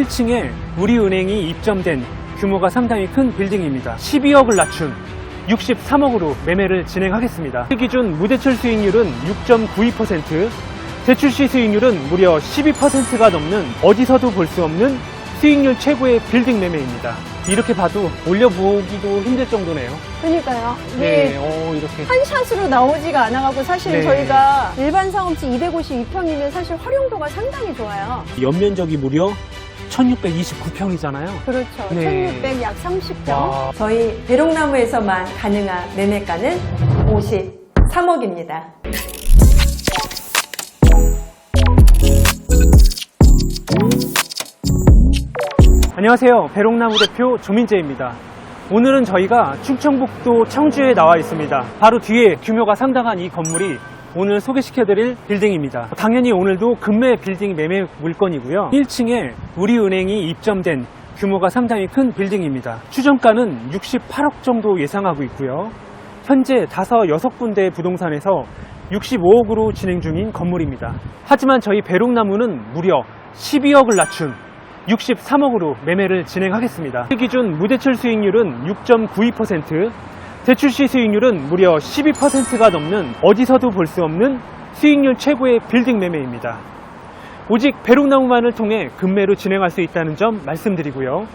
1층에 우리은행이 입점된 규모가 상당히 큰 빌딩입니다. 12억을 낮춘 63억으로 매매를 진행하겠습니다. 기준 무대출 수익률은 6.92%, 대출 시 수익률은 무려 12%가 넘는 어디서도 볼 수 없는 수익률 최고의 빌딩 매매입니다. 이렇게 봐도 올려보기도 힘들 정도네요. 그러니까요. 이게 네, 어, 이렇게. 한 샷으로 나오지가 않아가고 사실 네. 저희가 일반 상업지 252평이면 사실 활용도가 상당히 좋아요. 연면적이 무려 1629평이잖아요. 그렇죠. 네. 1600약 30평. 와, 저희 배롱나무에서만 가능한 매매가는 53억입니다. 안녕하세요. 배롱나무 대표 조민재입니다. 오늘은 저희가 충청북도 청주에 나와 있습니다. 바로 뒤에 규모가 상당한 이 건물이 오늘 소개시켜드릴 빌딩입니다. 당연히 오늘도 금매 빌딩 매매 물건이고요. 1층에 우리은행이 입점된 규모가 상당히 큰 빌딩입니다. 추정가는 68억 정도 예상하고 있고요. 현재 다섯 여섯 군데 부동산에서 65억으로 진행 중인 건물입니다. 하지만 저희 배롱나무는 무려 12억을 낮춘 63억으로 매매를 진행하겠습니다. 기준 무대출 수익률은 6.92%, 대출시 수익률은 무려 12%가 넘는 어디서도 볼 수 없는 수익률 최고의 빌딩 매매입니다. 오직 배롱나무만을 통해 금매로 진행할 수 있다는 점 말씀드리고요.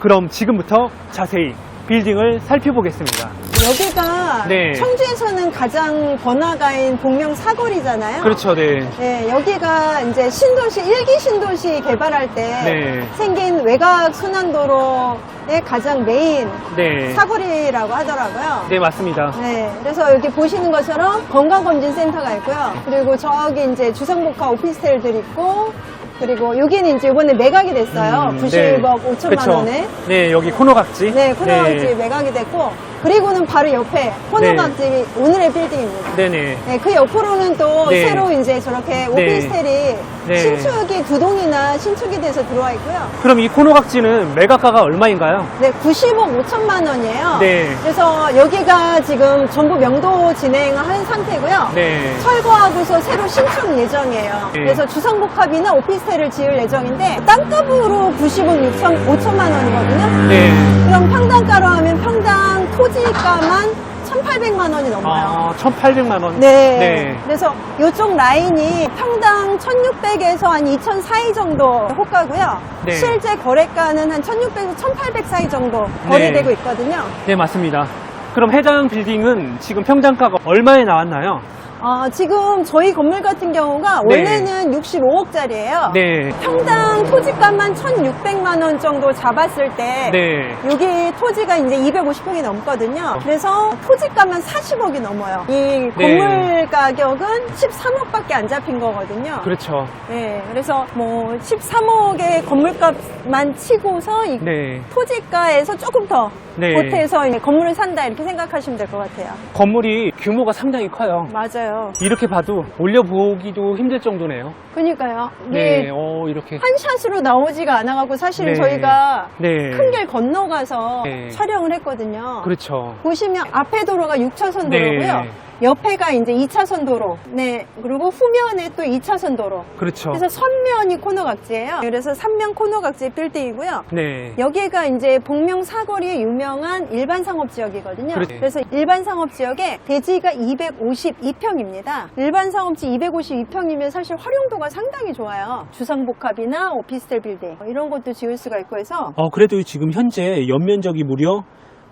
그럼 지금부터 자세히 빌딩을 살펴보겠습니다. 여기가 네. 청주에서는 가장 번화가인 복명 사거리잖아요. 그렇죠, 네. 네, 여기가 이제 신도시, 일기 신도시 개발할 때 네. 생긴 외곽 순환도로의 가장 메인 네. 사거리라고 하더라고요. 네, 맞습니다. 네, 그래서 여기 보시는 것처럼 건강검진센터가 있고요. 그리고 저기 이제 주상복합 오피스텔들 있고, 그리고 여기는 이제 이번에 매각이 됐어요. 음, 90억 5천만 그쵸. 원에. 네, 여기 코너각지. 네, 코너각집이 매각이 됐고, 그리고는 바로 옆에 코너각집이 오늘의 빌딩입니다. 네네. 네, 그 옆으로는 또 네. 새로 이제 저렇게 오피스텔이 네. 신축이 두 동이나 신축이 돼서 들어와 있고요. 그럼 이 코너각지는 매각가가 얼마인가요? 네, 90억 5천만 원이에요. 네. 그래서 여기가 지금 전부 명도 진행한 상태고요. 네. 철거하고서 새로 신축 예정이에요. 네. 그래서 주상복합이나 오피스텔을 지을 예정인데 땅값으로 90억 6천, 5천만 원이거든요. 네. 그럼 평당가로 하면 평당 토지 가만 1,800만 원이 넘어요. 아, 1,800만 원. 네. 네. 그래서 이쪽 라인이 평당 1,600에서 한 2,000 사이 정도 호가고요. 네. 실제 거래가는 한 1,600에서 1,800 사이 정도 거래되고 있거든요. 네, 맞습니다. 그럼 해당 빌딩은 지금 평당가가 얼마에 나왔나요? 아, 지금 저희 건물 같은 경우가 네. 원래는 65억짜리예요. 네. 평당 토지값만 1,600만 원 정도 잡았을 때 네. 여기 토지가 이제 250평이 넘거든요. 그래서 토지값만 40억이 넘어요. 이 네. 건물 가격은 13억밖에 안 잡힌 거거든요. 그렇죠. 네, 그래서 뭐 13억의 건물값만 치고서 이 네. 토지가에서 조금 더 네. 보태서 이제 건물을 산다 이렇게 생각하시면 될 것 같아요. 건물이 규모가 상당히 커요. 맞아요. 이렇게 봐도 올려보기도 힘들 정도네요. 그러니까요. 네, 이게 어, 이렇게. 한 샷으로 나오지가 않아가고 사실 네. 저희가 네. 큰 길 건너가서 네. 촬영을 했거든요. 그렇죠. 보시면 앞에 도로가 6차선 네. 도로고요. 옆에가 이제 2차선 도로. 네. 그리고 후면에 또 2차선 도로. 그렇죠. 그래서 선면이 코너각지예요. 그래서 3면 코너각지 빌딩이고요. 네. 여기가 이제 복명 사거리의 유명한 일반 상업 지역이거든요. 그렇죠. 그래서 일반 상업 지역에 대지가 252평입니다. 일반 상업지 252평이면 사실 활용도가 상당히 좋아요. 주상복합이나 오피스텔 빌딩 뭐 이런 것도 지을 수가 있고 해서 어, 그래도 지금 현재 연면적이 무려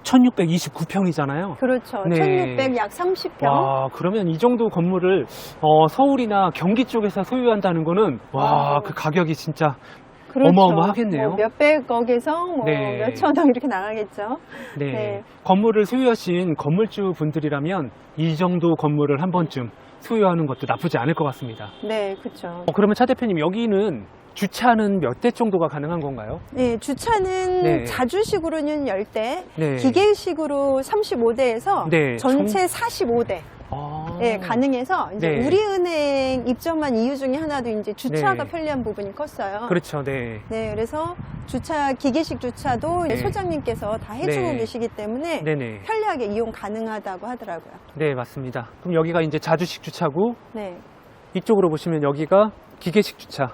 1629평이잖아요. 그렇죠. 네. 1600약 30평. 와, 그러면 이 정도 건물을 어, 서울이나 경기 쪽에서 소유한다는 거는 와, 와. 그 가격이 진짜 그렇죠. 어마어마하겠네요. 뭐 몇백억에서 뭐 네. 몇천억 이렇게 나가겠죠. 네. 네. 건물을 소유하신 건물주 분들이라면 이 정도 건물을 한 번쯤 소유하는 것도 나쁘지 않을 것 같습니다. 네, 그렇죠. 어, 그러면 차 대표님 여기는 주차는 몇 대 정도가 가능한 건가요? 네, 주차는 네. 자주식으로는 10대, 네. 기계식으로 35대에서 네, 전체 45대 아. 네, 가능해서 이제 네. 우리은행 입점한 이유 중에 하나도 이제 주차가 네. 편리한 부분이 컸어요. 그렇죠. 네. 네, 그래서 주차 기계식 주차도 네. 소장님께서 다 해주고 네. 계시기 때문에 네네. 편리하게 이용 가능하다고 하더라고요. 네, 맞습니다. 그럼 여기가 이제 자주식 주차고 네, 이쪽으로 보시면 여기가 기계식 주차.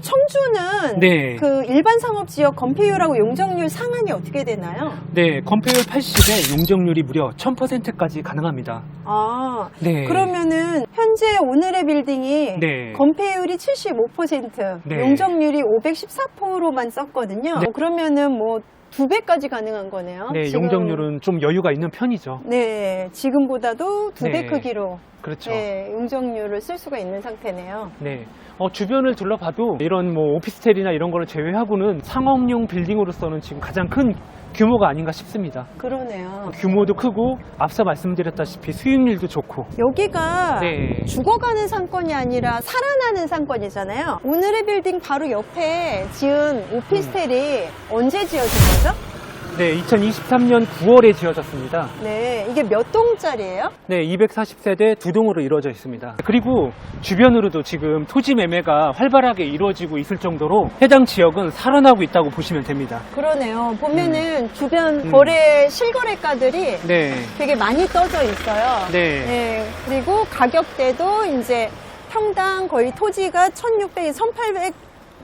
청주는 네. 그 일반 상업 지역 건폐율하고 용적률 상한이 어떻게 되나요? 네, 건폐율 80에 용적률이 무려 1000%까지 가능합니다. 아, 네. 그러면은 현재 오늘의 빌딩이 네. 건폐율이 75%, 네. 용적률이 514%만 썼거든요. 네. 그러면은 뭐 두 배까지 가능한 거네요. 네, 지금. 용적률은 좀 여유가 있는 편이죠. 네, 지금보다도 두 배 네. 크기로 그렇죠. 네, 용적률을 쓸 수가 있는 상태네요. 네. 어, 주변을 둘러봐도 이런 뭐 오피스텔이나 이런 거를 제외하고는 상업용 빌딩으로서는 지금 가장 큰 규모가 아닌가 싶습니다. 그러네요. 규모도 크고 앞서 말씀드렸다시피 수익률도 좋고. 여기가 네. 죽어가는 상권이 아니라 살아나는 상권이잖아요. 오늘의 빌딩 바로 옆에 지은 오피스텔이 언제 지어진 거죠? 네, 2023년 9월에 지어졌습니다. 네, 이게 몇 동짜리예요? 네, 240세대 두 동으로 이루어져 있습니다. 그리고 주변으로도 지금 토지 매매가 활발하게 이루어지고 있을 정도로 해당 지역은 살아나고 있다고 보시면 됩니다. 그러네요. 보면은 주변 음. 거래 실거래가들이 네, 되게 많이 떠져 있어요. 네. 네, 그리고 가격대도 이제 평당 거의 토지가 1,600, 1,800,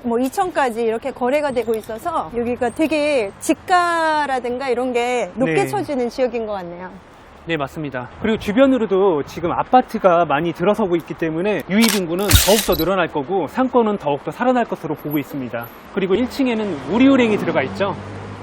뭐 2,000까지 이렇게 거래가 되고 있어서 여기가 되게 지가라든가 이런 게 높게 네. 쳐지는 지역인 것 같네요. 네, 맞습니다. 그리고 주변으로도 지금 아파트가 많이 들어서고 있기 때문에 유입 인구는 더욱더 늘어날 거고 상권은 더욱더 살아날 것으로 보고 있습니다. 그리고 1층에는 우리은행이 들어가 있죠.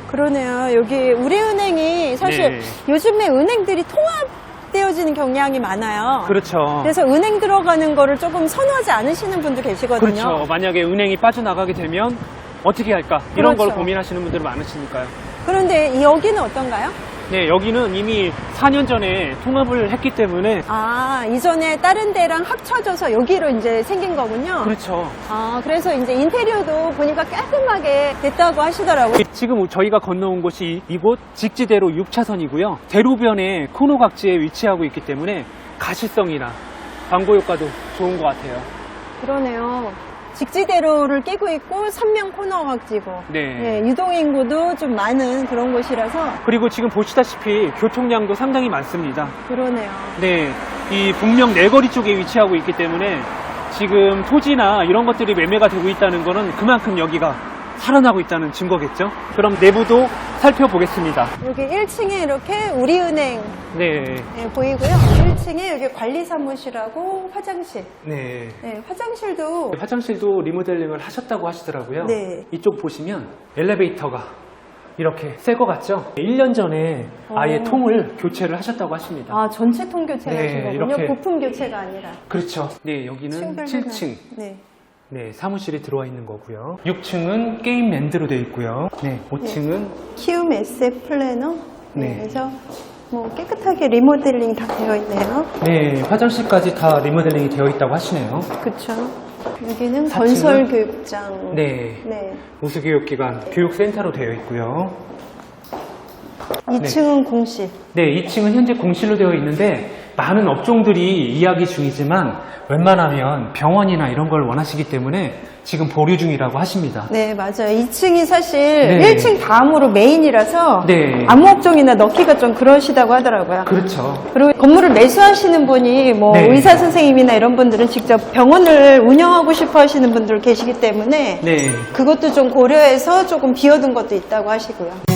그러네요. 여기 우리은행이 사실 네. 요즘에 은행들이 통합 되어지는 경향이 많아요. 그렇죠. 그래서 은행 들어가는 거를 조금 선호하지 않으시는 분도 계시거든요. 그렇죠. 만약에 은행이 빠져나가게 되면 어떻게 할까? 이런 걸 그렇죠. 고민하시는 분들 많으시니까요. 그런데 이 여기는 어떤가요? 네, 여기는 이미 4년 전에 통합을 했기 때문에 아, 이전에 다른 데랑 합쳐져서 여기로 이제 생긴 거군요. 그렇죠. 아, 그래서 이제 인테리어도 보니까 깔끔하게 됐다고 하시더라고요. 지금 저희가 건너온 곳이 이곳 직지대로 6차선이고요. 대로변에 코노각지에 위치하고 있기 때문에 가시성이나 광고 효과도 좋은 것 같아요. 그러네요. 직지대로를 끼고 있고 삼면 코너 각지고 네. 예, 유동인구도 좀 많은 그런 곳이라서 그리고 지금 보시다시피 교통량도 상당히 많습니다. 그러네요. 네, 이 북명 내거리 쪽에 위치하고 있기 때문에 지금 토지나 이런 것들이 매매가 되고 있다는 거는 그만큼 여기가 살아나고 있다는 증거겠죠? 그럼 내부도 살펴보겠습니다. 여기 1층에 이렇게 우리은행 네, 예, 보이고요. 1층에 여기 관리 사무실하고 화장실. 네. 네, 화장실도 화장실도 리모델링을 하셨다고 하시더라고요. 네. 이쪽 보시면 엘리베이터가 이렇게 새 거 같죠? 1년 전에 아예 어. 통을 교체를 하셨다고 하십니다. 아 전체 통 교체를 네, 하신 거군요. 이렇게. 부품 교체가 아니라. 그렇죠. 네, 여기는 층별로는- 7층. 네. 네, 사무실이 들어와 있는 거고요. 6층은 게임랜드로 되어 있고요. 네, 5층은 키움 SF 플래너. 네. 네. 그래서 뭐 깨끗하게 리모델링 다 되어 있네요. 네, 화장실까지 다 리모델링이 되어 있다고 하시네요. 그렇죠. 여기는? 건설 교육장. 네, 네. 우수교육기관 교육센터로 되어 있고요. 2층은 공실. 네, 2층은 현재 공실로 되어 있는데 많은 업종들이 이야기 중이지만 웬만하면 병원이나 이런 걸 원하시기 때문에 지금 보류 중이라고 하십니다. 네, 맞아요. 2층이 사실 네. 1층 다음으로 메인이라서 네. 암호업종이나 넣기가 좀 그러시다고 하더라고요. 그렇죠. 그리고 건물을 매수하시는 분이 뭐 네. 의사 선생님이나 이런 분들은 직접 병원을 운영하고 싶어 하시는 분들 계시기 때문에 네. 그것도 좀 고려해서 조금 비워둔 것도 있다고 하시고요.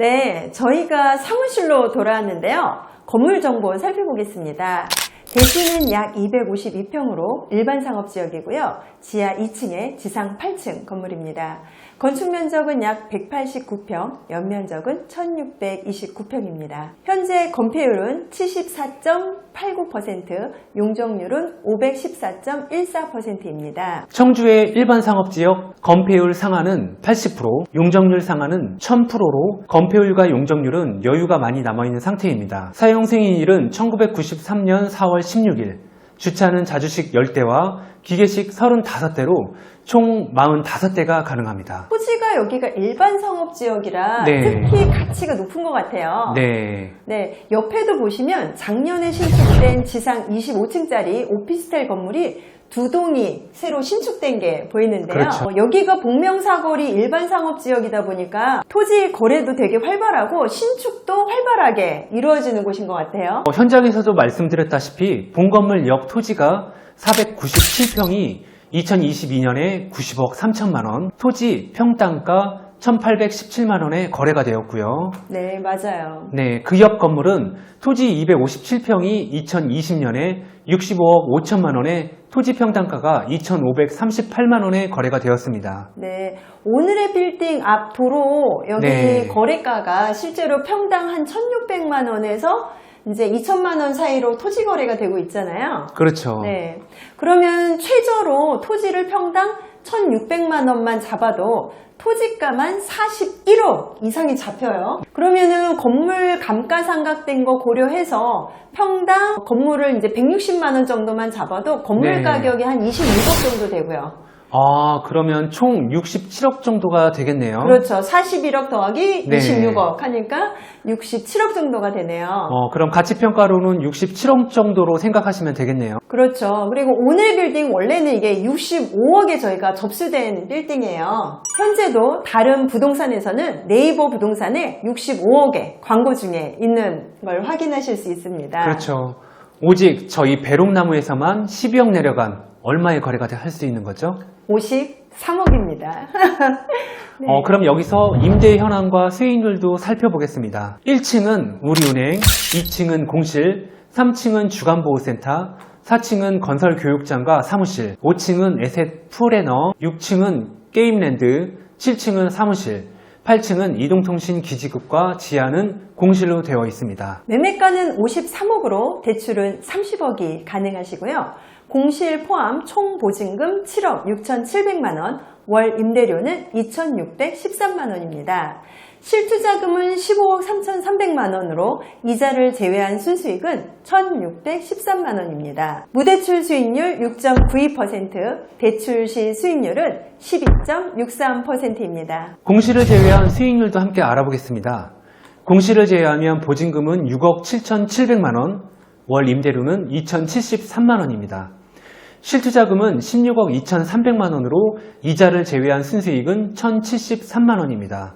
네, 저희가 사무실로 돌아왔는데요. 건물 정보 살펴보겠습니다. 대지는 약 252평으로 일반 상업 지역이고요. 지하 2층에 지상 8층 건물입니다. 건축 면적은 약 189평, 연면적은 1629평입니다. 현재 건폐율은 74.89%, 용적률은 514.14%입니다. 청주의 일반 상업지역 건폐율 상한은 80%, 용적률 상한은 1000%로 건폐율과 용적률은 여유가 많이 남아있는 상태입니다. 사용 생일은 1993년 4월 16일, 주차는 자주식 10대와 기계식 35대로 총 45대가 가능합니다. 토지가 여기가 일반 상업 지역이라 네. 특히 가치가 높은 것 같아요. 네. 네, 옆에도 보시면 작년에 신축된 지상 25층짜리 오피스텔 건물이 두 동이 새로 신축된 게 보이는데요. 그렇죠. 어, 여기가 복명사거리 일반 상업 지역이다 보니까 토지 거래도 되게 활발하고 신축도 활발하게 이루어지는 곳인 것 같아요. 어, 현장에서도 말씀드렸다시피 본건물 옆 토지가 497평이 2022년에 90억 3천만 원, 토지 평당가 1,817만 원에 거래가 되었고요. 네, 맞아요. 네, 그 옆 건물은 토지 257평이 2020년에 65억 5천만 원에 토지 평당가가 2,538만 원에 거래가 되었습니다. 네, 오늘의 빌딩 앞 도로 여기 네. 거래가가 실제로 평당 한 1,600만 원에서 이제 2천만 원 사이로 토지 거래가 되고 있잖아요. 그렇죠. 네. 그러면 최저로 토지를 평당 1,600만 원만 잡아도 토지가만 41억 이상이 잡혀요. 그러면은 건물 감가상각된 거 고려해서 평당 건물을 이제 160만 원 정도만 잡아도 건물 네. 가격이 한 26억 정도 되고요. 아, 그러면 총 67억 정도가 되겠네요. 그렇죠. 41억 더하기 네. 26억 하니까 67억 정도가 되네요. 어, 그럼 가치평가로는 67억 정도로 생각하시면 되겠네요. 그렇죠. 그리고 오늘 빌딩 원래는 이게 65억에 저희가 접수된 빌딩이에요. 현재도 다른 부동산에서는 네이버 부동산에 65억에 광고 중에 있는 걸 확인하실 수 있습니다. 그렇죠. 오직 저희 배롱나무에서만 12억 내려간 얼마의 거래가 할 수 있는 거죠? 53억입니다. 네. 어, 그럼 여기서 임대 현황과 수익률도 살펴보겠습니다. 1층은 우리은행, 2층은 공실, 3층은 주간보호센터, 4층은 건설교육장과 사무실, 5층은 에셋 풀에너, 6층은 게임랜드, 7층은 사무실, 8층은 이동통신 기지국과 지하는 공실로 되어 있습니다. 매매가는 53억으로 대출은 30억이 가능하시고요. 공실 포함 총 보증금 7억 6,700만 원, 월 임대료는 2,613만 원입니다. 실투자금은 15억 3,300만 원으로 이자를 제외한 순수익은 1,613만 원입니다. 무대출 수익률 6.92%, 대출 시 수익률은 12.63%입니다. 공실을 제외한 수익률도 함께 알아보겠습니다. 공실을 제외하면 보증금은 6억 7,700만 원, 월 임대료는 2,073만 원입니다. 실투자금은 16억 2,300만 원으로 이자를 제외한 순수익은 1,073만 원입니다.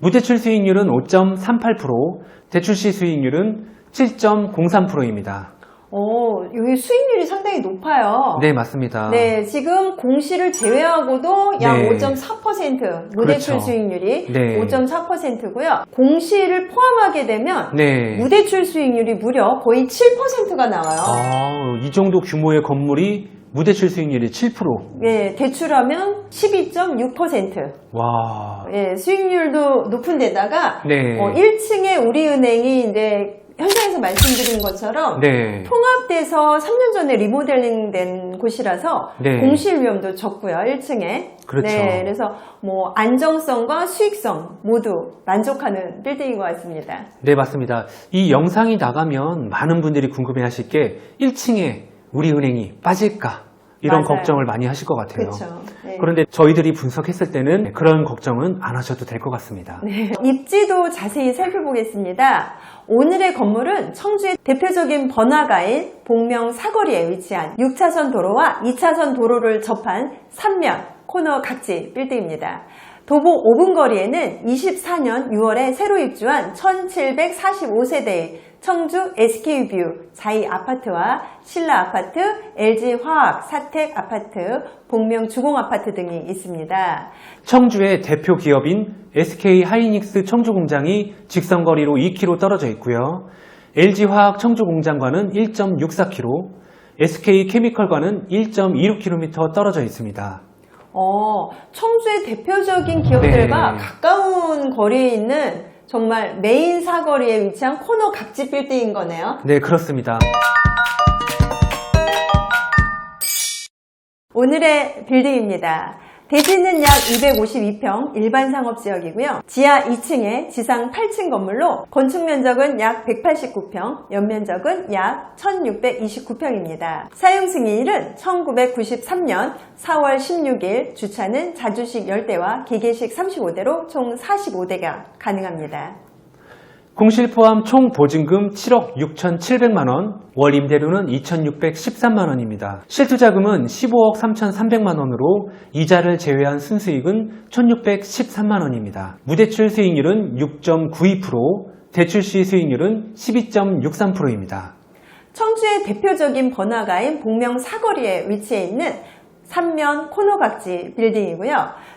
무대출 수익률은 5.38%, 대출 시 수익률은 7.03%입니다. 오, 여기 수익률이 상당히 높아요. 네, 맞습니다. 네, 지금 공시를 제외하고도 약 네. 5.4% 무대출 그렇죠. 수익률이 네. 5.4%고요. 공시를 포함하게 되면 네. 무대출 수익률이 무려 거의 7%가 나와요. 아, 이 정도 규모의 건물이 무대출 수익률이 7%. 예, 대출하면 12.6%. 와. 예, 수익률도 높은 데다가 네. 어, 1층에 우리은행이 이제 현장에서 말씀드린 것처럼 네. 통합돼서 3년 전에 리모델링 된 곳이라서 네. 공실 위험도 적고요. 1층에. 그렇죠. 네, 그래서 뭐 안정성과 수익성 모두 만족하는 빌딩인 것 같습니다. 네, 맞습니다. 이 영상이 나가면 많은 분들이 궁금해 하실 게 1층에 우리 은행이 빠질까? 이런 맞아요. 걱정을 많이 하실 것 같아요. 그렇죠. 네. 그런데 저희들이 분석했을 때는 그런 걱정은 안 하셔도 될 것 같습니다. 네. 입지도 자세히 살펴보겠습니다. 오늘의 건물은 청주의 대표적인 번화가인 복명 사거리에 위치한 6차선 도로와 2차선 도로를 접한 3면 코너 각지 빌딩입니다. 도보 5분 거리에는 24년 6월에 새로 입주한 1745세대의 청주 SK뷰 자이 아파트와 신라 아파트, LG 화학, 사택 아파트, 복명 주공 아파트 등이 있습니다. 청주의 대표 기업인 SK 하이닉스 청주 공장이 직선거리로 2km 떨어져 있고요. LG 화학 청주 공장과는 1.64km, SK 케미컬과는 1.26km 떨어져 있습니다. 어, 청주의 대표적인 기업들과 네. 가까운 거리에 있는 정말 메인 사거리에 위치한 코너 각지 빌딩인 거네요. 네, 그렇습니다. 오늘의 빌딩입니다. 대지는 약 252평 일반 상업지역이고요. 지하 2층에 지상 8층 건물로 건축 면적은 약 189평, 연면적은 약 1629평입니다. 사용 승인일은 1993년 4월 16일, 주차는 자주식 10대와 기계식 35대로 총 45대가 가능합니다. 공실 포함 총 보증금 7억 6,700만 원, 월 임대료는 2,613만 원입니다. 실투자금은 15억 3,300만 원으로 이자를 제외한 순수익은 1,613만 원입니다. 무대출 수익률은 6.92%, 대출 시 수익률은 12.63%입니다. 청주의 대표적인 번화가인 복명 사거리에 위치해 있는 삼면 코너각지 빌딩이고요.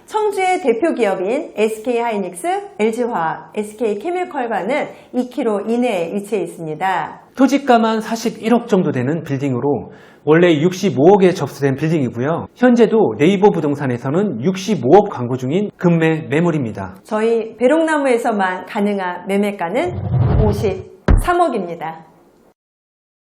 청주의 대표 기업인 SK하이닉스, LG화학, SK케미컬과는 2km 이내에 위치해 있습니다. 토지가만 41억 정도 되는 빌딩으로 원래 65억에 접수된 빌딩이고요. 현재도 네이버 부동산에서는 65억 광고 중인 금매 매물입니다. 저희 배롱나무에서만 가능한 매매가는 53억입니다.